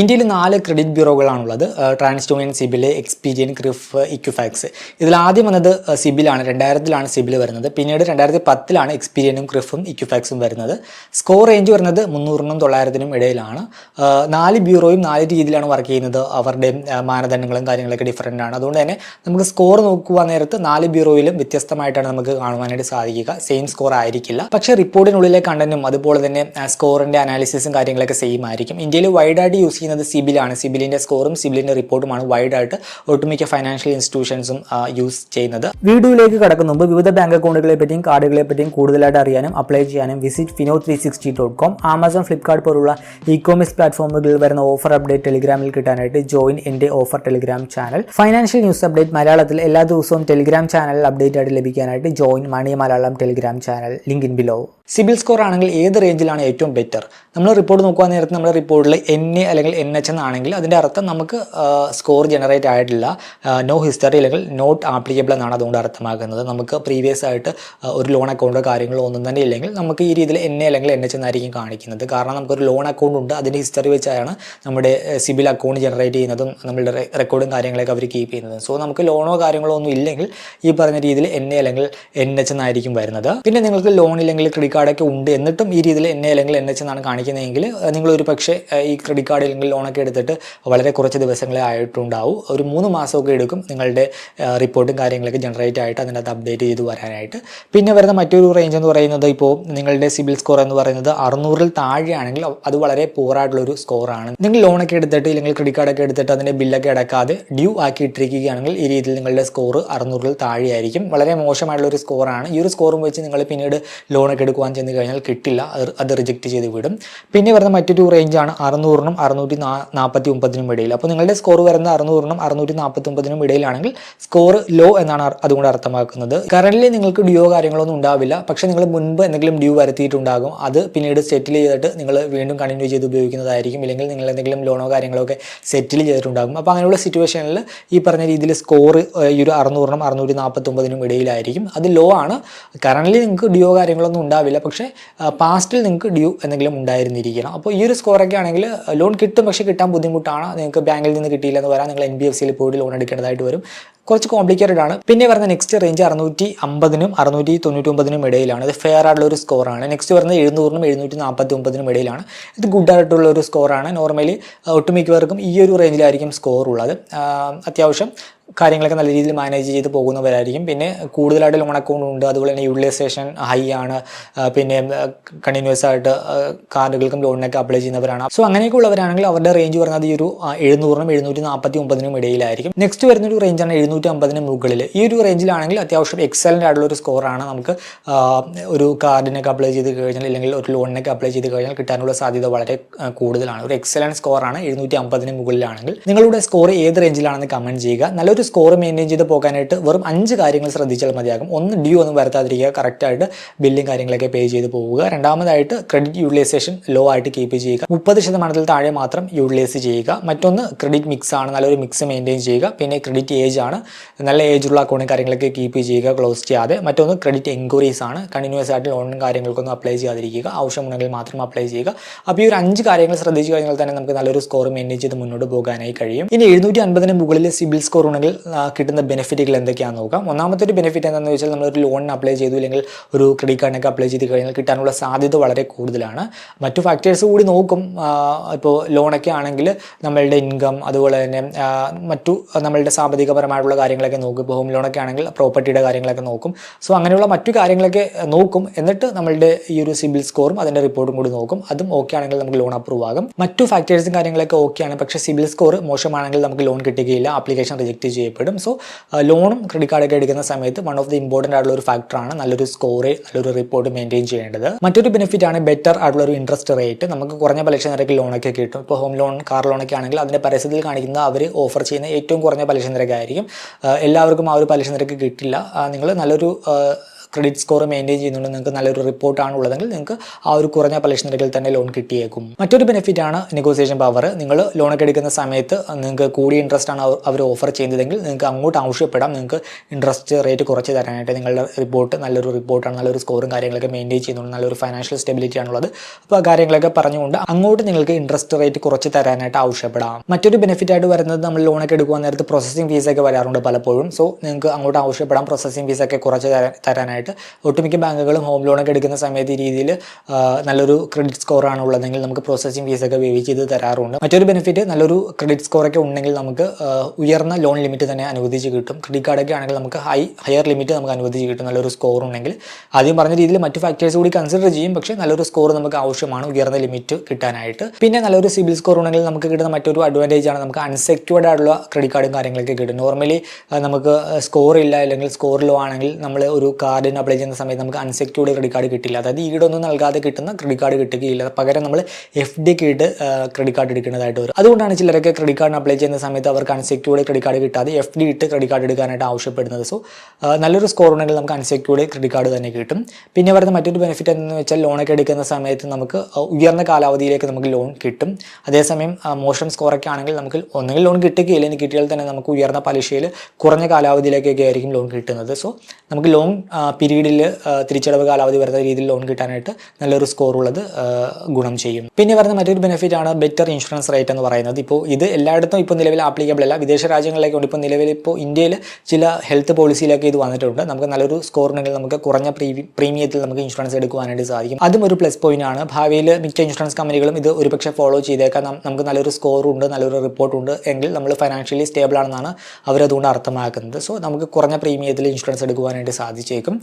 ഇന്ത്യയിൽ നാല് credit ബ്യൂറോകളാണുള്ളത് TransUnion CIBIL Experian CRIF Equifax ഇതിൽ ആദ്യം വന്നത് സിബിലാണ് രണ്ടായിരത്തിലാണ് സിബിൽ വരുന്നത്. പിന്നീട് രണ്ടായിരത്തി പത്തിലാണ് എക്സ്പീരിയനും ക്രിഫും ഇക്യുഫാക്സും വരുന്നത്. സ്കോർ റേഞ്ച് വരുന്നത് മുന്നൂറിനും തൊള്ളായിരത്തിനും ഇടയിലാണ്. നാല് ബ്യൂറോയും നാല് രീതിയിലാണ് വർക്ക് ചെയ്യുന്നത്. അവരുടെ മാനദണ്ഡങ്ങളും കാര്യങ്ങളൊക്കെ ഡിഫറന്റ് ആണ്. അതുകൊണ്ട് തന്നെ നമുക്ക് സ്കോർ നോക്കുക നേരത്ത് നാല് ബ്യൂറോയിലും വ്യത്യസ്തമായിട്ടാണ് നമുക്ക് കാണുവാനായിട്ട് സാധിക്കുക. സെയിം സ്കോർ ആയിരിക്കില്ല. പക്ഷേ റിപ്പോർട്ടിനുള്ളിലെ കണ്ടന്റും അതുപോലെ തന്നെ സ്കോറിന്റെ അനാലിസിസും കാര്യങ്ങളൊക്കെ സെയിം ആയിരിക്കും. ഇന്ത്യയിൽ വൈഡായിട്ട് യൂസ് ചെയ്യുന്നത് സിബിലാണ്. സിബിലിന്റെ സ്കോറും സിബിലിന്റെ റിപ്പോർട്ടുമാണ് വൈഡായിട്ട് ഒട്ടുമിക്ക ഫൈനാൻഷ്യൽ ഇൻസ്റ്റിറ്റ്യൂഷൻസും യൂസ് ചെയ്യുന്നത്. വീഡിയോയിലേക്ക് കടക്കുന്ന മുമ്പ് വിവിധ ബാങ്ക് അക്കൗണ്ടുകളെ പറ്റിയും കാർഡുകളെ പറ്റിയും കൂടുതലായിട്ട് അറിയാനും അപ്ലൈ ചെയ്യാനും visit Fino three sixty dot com Amazon Flipkart പോലുള്ള ഇ കോമേഴ്സ് പ്ലാറ്റ്ഫോമുകളിൽ വരുന്ന ഓഫർ അപ്ഡേറ്റ് ടെലിഗ്രാമിൽ കിട്ടാനായിട്ട് ജോയിൻ എന്റെ offer Telegram channel financial news update മലയാളത്തിൽ എല്ലാ ദിവസവും ടെലിഗ്രാം ചാനലിൽ അപ്ഡേറ്റ് ആയിട്ട് ലഭിക്കാനായിട്ട് join money Malayalam Telegram channel link in below CIBIL score ആണെങ്കിൽ ഏത് റേഞ്ചിലാണ് ഏറ്റവും ബെറ്റർ നമ്മൾ റിപ്പോർട്ട് നോക്കുവാൻ നേരത്തെ നമ്മുടെ റിപ്പോർട്ടിൽ എൻ എ അല്ലെങ്കിൽ എൻ എച്ച് എന്നാണെങ്കിൽ അതിന്റെ അർത്ഥം നമുക്ക് സ്കോർ ജനറേറ്റ് ആയിട്ടില്ല. നോ ഹിസ്റ്ററി അല്ലെങ്കിൽ നോട്ട് ആപ്ലിക്കബിൾ എന്നാണ് അതുകൊണ്ട് അർത്ഥമാക്കുന്നത്. നമുക്ക് പ്രീവിയസ് ആയിട്ട് ഒരു ലോൺ അക്കൗണ്ടോ കാര്യങ്ങളോ ഒന്നും തന്നെ ഇല്ലെങ്കിൽ നമുക്ക് ഈ രീതിയിൽ എൻ എ അല്ലെങ്കിൽ എൻ എച്ച് എന്നായിരിക്കും കാണിക്കുന്നത്. കാരണം നമുക്കൊരു ലോൺ അക്കൗണ്ട് ഉണ്ട് അതിന്റെ ഹിസ്റ്ററി വെച്ചാണ് നമ്മുടെ സിബിൽ അക്കൗണ്ട് ജനറേറ്റ് ചെയ്യുന്നതും നമ്മളുടെ റെക്കോർഡും കാര്യങ്ങളൊക്കെ അവർ കീപ്പ് ചെയ്യുന്നത്. സോ നമുക്ക് ലോണോ കാര്യങ്ങളോ ഒന്നും ഇല്ലെങ്കിൽ ഈ പറഞ്ഞ രീതിയിൽ എൻ എ അല്ലെങ്കിൽ എൻ എച്ച് എന്നായിരിക്കും വരുന്നത്. പിന്നെ നിങ്ങൾക്ക് ലോൺ ഇല്ലെങ്കിൽ ക്രെഡിറ്റ് കാർഡൊക്കെ ഉണ്ട് എന്നിട്ടും ഈ രീതിയിൽ എൻ എ അല്ലെങ്കിൽ എൻ എച്ച് എന്നാണ് കാണിക്കുന്നതെങ്കിൽ നിങ്ങളൊരു പക്ഷേ ഈ ക്രെഡിറ്റ് കാർഡ് അല്ലെങ്കിൽ ലോണൊക്കെ എടുത്തിട്ട് വളരെ കുറച്ച് ദിവസങ്ങളെ ആയിട്ടുണ്ടാവും. ഒരു മൂന്ന് മാസമൊക്കെ എടുക്കും നിങ്ങളുടെ റിപ്പോർട്ടും കാര്യങ്ങളൊക്കെ ജനറേറ്റ് ആയിട്ട് അതിനകത്ത് അപ്ഡേറ്റ് ചെയ്ത് വരാനായിട്ട്. പിന്നെ വരുന്ന മറ്റൊരു റേഞ്ച് എന്ന് പറയുന്നത് ഇപ്പോൾ നിങ്ങളുടെ സിബിൽ സ്കോർ എന്ന് പറയുന്നത് അറുന്നൂറിൽ താഴെയാണെങ്കിൽ അത് വളരെ പോറായിട്ടുള്ള ഒരു സ്കോറാണ് നിങ്ങൾ ലോണൊക്കെ എടുത്തിട്ട് ഇല്ലെങ്കിൽ ക്രെഡിറ്റ് കാർഡൊക്കെ എടുത്തിട്ട് അതിന്റെ ബില്ലൊക്കെ അടക്കാതെ ഡ്യൂ ആക്കി ഇട്ടിരിക്കുകയാണെങ്കിൽ ഈ രീതിയിൽ നിങ്ങളുടെ സ്കോർ അറുന്നൂറിൽ താഴെയായിരിക്കും. വളരെ മോശമായിട്ടുള്ള ഒരു സ്കോറാണ് ഈ ഒരു സ്കോറും വെച്ച് നിങ്ങൾ പിന്നീട് ലോണൊക്കെ എടുക്കുവാൻ ചെന്ന് കഴിഞ്ഞാൽ കിട്ടില്ല. അത് റിജക്റ്റ് ചെയ്ത് വിടും. പിന്നെ വരുന്ന മറ്റൊരു റേഞ്ചാണ് അറുന്നൂറിനും അറുന്നൂറ്റി നാൽപ്പത്തി ഒമ്പതിനും ഇടയിൽ. അപ്പോൾ നിങ്ങളുടെ സ്കോർ വരുന്നത് അറുന്നൂറിനും അറുന്നൂറ്റി നാൽപ്പത്തി ഒമ്പതിനും ഇടയിലാണെങ്കിൽ സ്കോർ ലോ എന്നാണ് അതുകൊണ്ട് അർത്ഥമാക്കുന്നത്. കറന്റ് നിങ്ങൾക്ക് ഡ്യൂ കാര്യങ്ങളൊന്നും ഉണ്ടാവില്ല. പക്ഷേ നിങ്ങൾ മുൻപ് എന്തെങ്കിലും ഡ്യൂ വരുത്തിയിട്ടുണ്ടാകും. അത് പിന്നീട് സെറ്റിൽ ചെയ്തിട്ട് നിങ്ങൾ വീണ്ടും കണ്ടിന്യൂ ചെയ്ത് ഉപയോഗിക്കുന്നതായിരിക്കും. ഇല്ലെങ്കിൽ നിങ്ങൾ എന്തെങ്കിലും ലോണോ കാര്യങ്ങളോ ഒക്കെ സെറ്റിൽ ചെയ്തിട്ടുണ്ടാകും. അപ്പോൾ അങ്ങനെയുള്ള സിറ്റുവേഷനിൽ ഈ പറഞ്ഞ രീതിയിൽ സ്കോർ ഈ ഒരു അറുന്നൂറിനും അറുന്നൂറ്റി നാൽപ്പത്തൊമ്പതിനും ഇടയിലായിരിക്കും. അത് ലോ ആണ്. കറന്റ് നിങ്ങൾക്ക് ഡ്യൂ കാര്യങ്ങളൊന്നും ഉണ്ടാവില്ല. പക്ഷേ പാസ്റ്റിൽ നിങ്ങൾക്ക് ഡ്യൂ എന്തെങ്കിലും ഉണ്ടായിരുന്നിരിക്കണം. അപ്പോൾ ഈ ഒരു സ്കോറൊക്കെ ആണെങ്കിൽ ലോൺ കിട്ടും പക്ഷേ കിട്ടാൻ ബുദ്ധിമുട്ടാണ്. നിങ്ങൾക്ക് ബാങ്കിൽ നിന്ന് കിട്ടിയില്ലെന്ന് പറയാം. നിങ്ങൾ എൻ ബി എഫ് സിയിൽ പോയിട്ട് ലോൺ എടുക്കേണ്ടതായിട്ട് വരും. കുറച്ച് കോംപ്ലിക്കേറ്റഡ് ആണ്. പിന്നെ പറഞ്ഞ നെക്സ്റ്റ് റേഞ്ച് അറുന്നൂറ്റി അമ്പതിനും അറുന്നൂറ്റി തൊണ്ണൂറ്റി ഒമ്പതിനും ഇടയിലാണ്. ഇത് ഫെയർ ആയിട്ടുള്ള ഒരു സ്കോറാണ് നെക്സ്റ്റ് പറഞ്ഞ എഴുന്നൂറിനും എഴുന്നൂറ്റി നാൽപ്പത്തി ഒമ്പതിനും ഇടയിലാണ്. ഇത് ഗുഡ് ആയിട്ടുള്ള ഒരു സ്കോറാണ് നോർമലി ഒട്ടുമിക്കവർക്കും ഈ ഒരു റേഞ്ചിലായിരിക്കും സ്കോർ ഉള്ളത്. അത്യാവശ്യം കാര്യങ്ങളൊക്കെ നല്ല രീതിയിൽ മാനേജ് ചെയ്ത് പോകുന്നവരായിരിക്കും. പിന്നെ കൂടുതലായിട്ട് ലോൺ അക്കൗണ്ട് ഉണ്ട്. അതുപോലെ തന്നെ യൂട്ടിലൈസേഷൻ ഹൈ ആണ്. പിന്നെ കണ്ടിന്യൂസ് ആയിട്ട് കാർഡുകൾക്കും ലോണിനൊക്കെ അപ്ലൈ ചെയ്യുന്നവരാണ്. സോ അങ്ങനെയൊക്കെ ഉള്ളവരാണെങ്കിൽ അവരുടെ റേഞ്ച് പറയുന്നത് ഈ ഒരു എഴുന്നൂറിനും എഴുന്നൂറ്റി നാൽപ്പത്തി ഒമ്പതിനും ഇടയിലായിരിക്കും നെക്സ്റ്റ് വരുന്നൊരു റേഞ്ചാണ് എഴുന്നൂറ്റി അമ്പതിന് മുകളിൽ ഈ ഒരു റേഞ്ചിലാണെങ്കിൽ അത്യാവശ്യം എക്സലന്റ് ആയിട്ടുള്ള ഒരു സ്കോറാണ് നമുക്ക് ഒരു കാർഡിനൊക്കെ അപ്ലൈ ചെയ്ത് കഴിഞ്ഞാൽ അല്ലെങ്കിൽ ഒരു ലോണിനൊക്കെ അപ്ലൈ ചെയ്ത് കഴിഞ്ഞാൽ കിട്ടാനുള്ള സാധ്യത വളരെ കൂടുതലാണ്. ഒരു എക്സലന്റ് സ്കോറാണ് എഴുന്നൂറ്റി അമ്പതിന് മുകളിലാണെങ്കിൽ. നിങ്ങളുടെ സ്കോർ ഏത് റേഞ്ചിലാണെന്ന് കമന്റ് ചെയ്യുക. നല്ലൊരു സ്കോർ മെയിന്റെയിൻ ചെയ്ത് പോകാനായിട്ട് വെറും അഞ്ച് കാര്യങ്ങൾ ശ്രദ്ധിച്ചാൽ മതിയാകും. ഒന്ന് ഡ്യൂ ഒന്നും വരുത്താതിരിക്കുക. കറക്റ്റായിട്ട് ബില്ലും കാര്യങ്ങളൊക്കെ പേ ചെയ്ത് പോവുക. രണ്ടാമതായിട്ട് ക്രെഡിറ്റ് യൂട്ടിലൈസേഷൻ ലോ ആയിട്ട് കീപ്പ് ചെയ്യുക. മുപ്പത് ശതമാനത്തിൽ താഴെ മാത്രം യൂട്ടിലൈസ് ചെയ്യുക. മറ്റൊന്ന് ക്രെഡിറ്റ് മിക്സ് ആണ്. നല്ലൊരു മിക്സ് മെയിന്റെയിൻ ചെയ്യുക. പിന്നെ ക്രെഡിറ്റ് ഏജ് ആണ്. നല്ല ഏജുള്ള അക്കൗണ്ടും കാര്യങ്ങളൊക്കെ കീപ്പ് ചെയ്യുക ക്ലോസ് ചെയ്യാതെ മറ്റൊന്ന് ക്രെഡിറ്റ് എൻക്വയറീസ് ആണ്. കണ്ടിന്യൂസ് ആയിട്ട് ലോണും കാര്യങ്ങൾക്കൊന്നും അപ്ലൈ ചെയ്യാതിരിക്കുക. ആവശ്യമുണ്ടെങ്കിൽ മാത്രം അപ്ലൈ ചെയ്യുക. അപ്പോൾ ഈ ഒരു അഞ്ച് കാര്യങ്ങൾ ശ്രദ്ധിച്ചു കഴിഞ്ഞാൽ തന്നെ നമുക്ക് നല്ലൊരു സ്കോർ മെയിന്റെയിൻ ചെയ്ത് മുന്നോട്ട് പോകാനായി കഴിയും. ഇനി എഴുന്നൂറ്റി അൻപതിന് മുകളിൽ സിബിൽ സ്കോർ ഉണ്ടെങ്കിൽ കിട്ടുന്ന ബെനിഫിറ്റുകൾ എന്തൊക്കെയാണെന്ന് നോക്കാം. ഒന്നാമത്തെ ഒരു ബെനിഫിറ്റ് എന്താണെന്ന് വെച്ചാൽ നമ്മളൊരു ലോണിന് അപ്ലൈ ചെയ്തു അല്ലെങ്കിൽ ഒരു ക്രെഡിറ്റ് കാർഡിനൊക്കെ അപ്ലൈ ചെയ്ത് കഴിഞ്ഞാൽ കിട്ടാനുള്ള സാധ്യത വളരെ കൂടുതലാണ്. മറ്റു ഫാക്ടേഴ്സ് കൂടി നോക്കും. ഇപ്പോൾ ലോണൊക്കെ ആണെങ്കിൽ നമ്മളുടെ ഇൻകം അതുപോലെ തന്നെ മറ്റു നമ്മളുടെ സാമ്പത്തികപരമായിട്ടുള്ള കാര്യങ്ങളൊക്കെ നോക്കും. ഹോം ലോണൊക്കെ ആണെങ്കിൽ പ്രോപ്പർട്ടിയുടെ കാര്യങ്ങളൊക്കെ നോക്കും. സോ അങ്ങനെയുള്ള മറ്റു കാര്യങ്ങളൊക്കെ നോക്കും. എന്നിട്ട് നമ്മളുടെ ഈ ഒരു സിബിൽ സ്കോറും അതിന്റെ റിപ്പോർട്ടും കൂടി നോക്കും. അതും ഓക്കെ ആണെങ്കിൽ നമുക്ക് ലോൺ അപ്രൂവ് ആകും. മറ്റു ഫാക്ടേഴ്സും കാര്യങ്ങളൊക്കെ ഓക്കെ ആണ്. പക്ഷേ സിബിൽ സ്കോർ മോശമാണെങ്കിൽ നമുക്ക് ലോൺ കിട്ടുകയില്ല. ആപ്ലിക്കേഷൻ റിജക്റ്റ് ചെയ്യപ്പെടും. സോ ലോണും ക്രെഡിറ്റ് കാർഡൊക്കെ എടുക്കുന്ന സമയത്ത് വൺ ഓഫ് ദി ഇമ്പോർട്ടന്റ് ആയിട്ടുള്ള ഒരു ഫാക്ടറാണ് നല്ലൊരു സ്കോറ് നല്ലൊരു റിപ്പോർട്ട് മെയിന്റെയിൻ ചെയ്യേണ്ടത്. മറ്റൊരു ബെനിഫിറ്റ് ആണ് ബെറ്റർ ആയിട്ടുള്ള ഒരു ഇൻട്രസ്റ്റ് റേറ്റ് നമുക്ക് കുറഞ്ഞ പലിശ നിരക്ക് ലോണൊക്കെ കിട്ടും. ഇപ്പോൾ ഹോം ലോൺ കാർ ലോണൊക്കെ ആണെങ്കിൽ അതിന്റെ പരസ്യത്തിൽ കാണിക്കുന്ന അവർ ഓഫർ ചെയ്യുന്ന ഏറ്റവും കുറഞ്ഞ പലിശ നിരക്കായിരിക്കും. എല്ലാവർക്കും ആ ഒരു പലിശ നിരക്ക് കിട്ടില്ല. നിങ്ങൾ നല്ലൊരു ക്രെഡിറ്റ് സ്കോർ മെയിന്റെയിൻ ചെയ്യുന്നുണ്ട്. നിങ്ങൾക്ക് നല്ലൊരു റിപ്പോർട്ടാണ് ഉള്ളതെങ്കിൽ നിങ്ങൾക്ക് ആ ഒരു കുറഞ്ഞ പലിശ നിരക്കിൽ തന്നെ ലോൺ കിട്ടിയേക്കും. മറ്റൊരു ബെനിഫിറ്റ് ആണ് നെഗോസിയേഷൻ പവർ നിങ്ങൾ ലോണൊക്കെ എടുക്കുന്ന സമയത്ത് നിങ്ങൾക്ക് കൂടിയ ഇൻട്രസ്റ്റ് ആണ് അവർ- ഓഫർ ചെയ്യുന്നതെങ്കിൽ നിങ്ങൾക്ക് അങ്ങോട്ട് ആവശ്യപ്പെടാം. നിങ്ങൾക്ക് ഇൻട്രസ്റ്റ് റേറ്റ് കുറച്ച് തരാനായിട്ട് നിങ്ങളുടെ റിപ്പോർട്ട് നല്ലൊരു റിപ്പോർട്ടാണ് നല്ലൊരു സ്കോറും കാര്യങ്ങളൊക്കെ മെയിന്റെയിൻ ചെയ്യുന്നുണ്ട്. നല്ലൊരു ഫൈനാൻഷ്യൽ സ്റ്റെബിലിറ്റി ആണുള്ളത്. അപ്പോൾ ആ കാര്യങ്ങളൊക്കെ പറഞ്ഞുകൊണ്ട് അങ്ങോട്ട് നിങ്ങൾക്ക് ഇൻട്രസ്റ്റ് റേറ്റ് കുറച്ച് തരാനായിട്ട് ആവശ്യപ്പെടാം. മറ്റൊരു ബെനിഫിറ്റ് ആയിട്ട് വരുന്നത് നമ്മൾ ലോണൊക്കെ എടുക്കുവാൻ നേരത്ത് പ്രോസസ്സിംഗ് ഫീസൊക്കെ വരാറുണ്ട് പലപ്പോഴും. സോ നിങ്ങൾക്ക് അങ്ങോട്ട് ആവശ്യപ്പെടാം. പ്രോസസ്സിംഗ് ഫീസൊക്കെ കുറച്ച് തരാ- തരാനായിട്ട് ഒട്ടുമിക്ക ബാങ്കുകളും ഹോം ലോണൊക്കെ എടുക്കുന്ന സമയത്ത് ഈ രീതിയിൽ നല്ലൊരു ക്രെഡിറ്റ് സ്കോറാണ് ഉള്ളതെങ്കിൽ നമുക്ക് പ്രോസസ്സിംഗ് ഫീസൊക്കെ വേവ് ചെയ്ത് തരാറുണ്ട്. മറ്റൊരു ബെനിഫിറ്റ് നല്ലൊരു ക്രെഡിറ്റ് സ്കോറൊക്കെ ഉണ്ടെങ്കിൽ നമുക്ക് ഉയർന്ന ലോൺ ലിമിറ്റ് തന്നെ അനുവദിച്ച് കിട്ടും. ക്രെഡിറ്റ് കാർഡൊക്കെ ആണെങ്കിൽ നമുക്ക് ഹൈ ഹയർ ലിമിറ്റ് നമുക്ക് അനുവദിച്ച് കിട്ടും. നല്ലൊരു സ്കോർ ഉണ്ടെങ്കിൽ. ആദ്യം പറഞ്ഞ രീതിയിൽ മറ്റു ഫാക്ടേഴ്സ് കൂടി കൺസിഡർ ചെയ്യും. പക്ഷേ നല്ലൊരു സ്കോർ നമുക്ക് ആവശ്യമാണ് ഉയർന്ന ലിമിറ്റ് കിട്ടാനായിട്ട്. പിന്നെ നല്ലൊരു സിബിൽ സ്കോർ ഉണ്ടെങ്കിൽ നമുക്ക് കിട്ടുന്ന മറ്റൊരു അഡ്വാന്റേജ് ആണ് നമുക്ക് അൺസെക്യൂർഡ് ആയിട്ടുള്ള ക്രെഡിറ്റ് കാർഡും കാര്യങ്ങളൊക്കെ കിട്ടും. നോർമലി നമുക്ക് സ്കോർ ഇല്ല അല്ലെങ്കിൽ സ്കോർ ലോ ആണെങ്കിൽ നമ്മൾ ഒരു കാർഡിന് അപ്ലൈ ചെയ്യുന്ന സമയത്ത് നമുക്ക് അൺസെക്യൂർഡ് ക്രെഡിറ്റ് കാർഡ് കിട്ടില്ല. അതായത് ഈടൊന്നും നൽകാതെ കിട്ടുന്ന ക്രെഡിറ്റ് കാർഡ് കിട്ടുകയില്ല. പകരം നമ്മൾ എഫ് ഡി ഒക്കെ ഇട്ട് ക്രെഡിറ്റ് കാർഡ് എടുക്കുന്നതായിട്ട് വരും. അതുകൊണ്ടാണ് ചിലരൊക്കെ ക്രെഡിറ്റ് കാർഡിന് അപ്ലൈ ചെയ്യുന്ന സമയത്ത് അവർക്ക് അൺസെക്യൂർഡ് ക്രെഡിറ്റ് കാർഡ് കിട്ടാതെ എഫ് ഡി ഇട്ട് ക്രെഡിറ്റ് കാർഡ് എടുക്കാനായിട്ട് ആവശ്യപ്പെടുന്നത്. സോ നല്ലൊരു സ്കോർ ഉണ്ടെങ്കിൽ നമുക്ക് അൺസെക്യൂർഡ് ക്രെഡിറ്റ് കാർഡ് തന്നെ കിട്ടും. പിന്നെ വരുന്ന മറ്റൊരു ബെനിഫിറ്റ് എന്ന് വെച്ചാൽ ലോണൊക്കെ എടുക്കുന്ന സമയത്ത് നമുക്ക് ഉയർന്ന കാലാവധിയിലേക്ക് നമുക്ക് ലോൺ കിട്ടും. അതേസമയം മോശം സ്കോറൊക്കെ ആണെങ്കിൽ നമുക്ക് ഒന്നുകിൽ ലോൺ കിട്ടുകയില്ല. ഇനി കിട്ടിയാൽ തന്നെ നമുക്ക് ഉയർന്ന പലിശയിൽ കുറഞ്ഞ കാലാവധിയിലേക്കൊക്കെ ആയിരിക്കും ലോൺ കിട്ടുന്നത്. സോ നമുക്ക് ലോൺ പീരീഡിൽ തിരിച്ചടവ് കാലാവധി വരുന്ന രീതിയിൽ ലോൺ കിട്ടാനായിട്ട് നല്ലൊരു സ്കോർ ഉള്ളത് ഗുണം ചെയ്യും. പിന്നെ വരുന്ന മറ്റൊരു ബെനിഫിറ്റ് ആണ് ബെറ്റർ ഇൻഷുറൻസ് റേറ്റ് എന്ന് പറയുന്നത്. ഇപ്പോൾ ഇത് എല്ലായിടത്തും ഇപ്പോൾ നിലവിൽ ആപ്ലിക്കബിൾ അല്ല. വിദേശ രാജ്യങ്ങളിലേക്ക് ഉണ്ട് ഇപ്പോൾ നിലവിൽ ഇപ്പോൾ ഇന്ത്യയിൽ ചില ഹെൽത്ത് പോളിസിയിലൊക്കെ ഇത് വന്നിട്ടുണ്ട്. നമുക്ക് നല്ലൊരു സ്കോർ ഉണ്ടെങ്കിൽ നമുക്ക് കുറഞ്ഞ പ്രീമിയത്തിൽ നമുക്ക് ഇൻഷുറൻസ് എടുക്കുവാനായിട്ട് സാധിക്കും. അതും ഒരു പ്ലസ് പോയിന്റ് ആണ്. ഭാവിയിൽ മിക്ക ഇൻഷുറൻസ് കമ്പനികളും ഇത് ഒരുപക്ഷെ ഫോളോ ചെയ്തേക്കാം. നമുക്ക് നല്ലൊരു സ്കോർ ഉണ്ട് നല്ലൊരു റിപ്പോർട്ട് ഉണ്ട്. എങ്കിൽ നമ്മൾ ഫൈനാൻഷ്യലി സ്റ്റേബിൾ ആണെന്നാണ് അവരതുകൊണ്ട് അർത്ഥമാക്കുന്നത്. സോ നമുക്ക് കുറഞ്ഞ പ്രീമിയത്തിൽ ഇൻഷുറൻസ് എടുക്കുവാനായിട്ട് സാധിച്ചേക്കും.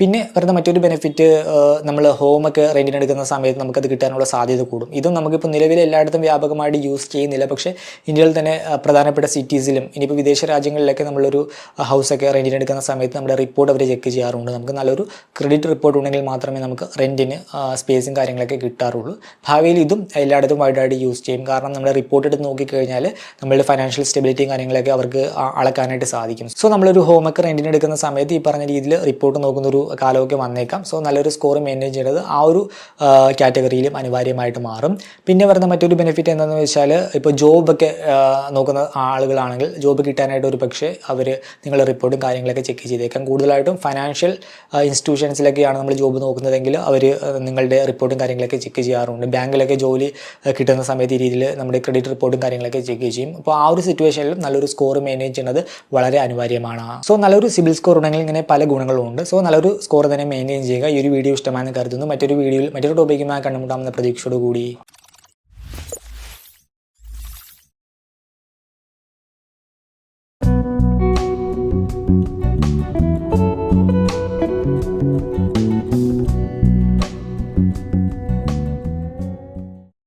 പിന്നെ വരുന്ന മറ്റൊരു ബെനിഫിറ്റ് നമ്മൾ ഹോമൊക്കെ റെന്റിന് എടുക്കുന്ന സമയത്ത് നമുക്കത് കിട്ടാനുള്ള സാധ്യത കൂടും. ഇതും നമുക്കിപ്പോൾ നിലവിൽ എല്ലായിടത്തും വ്യാപകമായിട്ട് യൂസ് ചെയ്യുന്നില്ല. പക്ഷേ ഇന്ത്യയിൽ തന്നെ പ്രധാനപ്പെട്ട സിറ്റീസിലും ഇനിയിപ്പോൾ വിദേശ രാജ്യങ്ങളിലൊക്കെ നമ്മളൊരു ഹൗസൊക്കെ റെന്റിന് എടുക്കുന്ന സമയത്ത് നമ്മുടെ റിപ്പോർട്ട് അവർ ചെക്ക് ചെയ്യാറുണ്ട്. നമുക്ക് നല്ലൊരു ക്രെഡിറ്റ് റിപ്പോർട്ട് ഉണ്ടെങ്കിൽ മാത്രമേ നമുക്ക് റെന്റിന് സ്പേസും കാര്യങ്ങളൊക്കെ കിട്ടാറുള്ളൂ. ഭാവിയിൽ ഇതും എല്ലായിടത്തും വൈഡായിട്ട് യൂസ് ചെയ്യും. കാരണം നമ്മൾ റിപ്പോർട്ട് എടുത്ത് നോക്കിക്കഴിഞ്ഞാൽ നമ്മളുടെ ഫൈനാൻഷ്യൽ സ്റ്റെബിലിറ്റിയും കാര്യങ്ങളൊക്കെ അവർക്ക് അളക്കാനായിട്ട് സാധിക്കും. സോ നമ്മളൊരു ഹോമൊക്കെ റെന്റിന് എടുക്കുന്ന സമയത്ത് ഈ പറഞ്ഞ രീതിയിൽ റിപ്പോർട്ട് നോക്കുന്ന ഒരു കാലമൊക്കെ വന്നേക്കാം. സോ നല്ലൊരു സ്കോർ മെയിന്റെയിൻ ചെയ്യുന്നത് ആ ഒരു കാറ്റഗറിയിലും അനിവാര്യമായിട്ട് മാറും. പിന്നെ വരുന്ന മറ്റൊരു ബെനിഫിറ്റ് എന്താണെന്ന് വെച്ചാൽ ഇപ്പോൾ ജോബൊക്കെ നോക്കുന്ന ആളുകളാണെങ്കിൽ ജോബ് കിട്ടാനായിട്ട് ഒരു പക്ഷേ അവർ നിങ്ങളുടെ റിപ്പോർട്ടും കാര്യങ്ങളൊക്കെ ചെക്ക് ചെയ്തേക്കാം. കൂടുതലായിട്ടും ഫൈനാൻഷ്യൽ ഇൻസ്റ്റിറ്റ്യൂഷൻസിലൊക്കെയാണ് നമ്മൾ ജോബ് നോക്കുന്നതെങ്കിൽ അവർ നിങ്ങളുടെ റിപ്പോർട്ടും കാര്യങ്ങളൊക്കെ ചെക്ക് ചെയ്യാറുണ്ട്. ബാങ്കിലൊക്കെ ജോലി കിട്ടുന്ന സമയത്ത് ഈ രീതിയിൽ നമ്മുടെ ക്രെഡിറ്റ് റിപ്പോർട്ടും കാര്യങ്ങളൊക്കെ ചെക്ക് ചെയ്യും. അപ്പോൾ ആ ഒരു സിറ്റുവേഷനിലും നല്ലൊരു സ്കോർ മെയിന്റെയിൻ ചെയ്യുന്നത് വളരെ അനിവാര്യമാണ്. സോ നല്ലൊരു സിബിൽ സ്കോർ ഉണ്ടെങ്കിൽ ഇങ്ങനെ പല ഗുണങ്ങളുണ്ട്. സോ നല്ലൊരു സ്കോർ തന്നെ മെയിന്റെയിൻ ചെയ്യുക. ഈ ഒരു വീഡിയോ ഇഷ്ടമാണെന്ന് കരുതുന്നു. മറ്റൊരു വീഡിയോയിൽ മറ്റൊരു ടോപ്പിക്കുമായി കണ്ടുമുട്ടാമെന്ന പ്രതീക്ഷയോട് കൂടി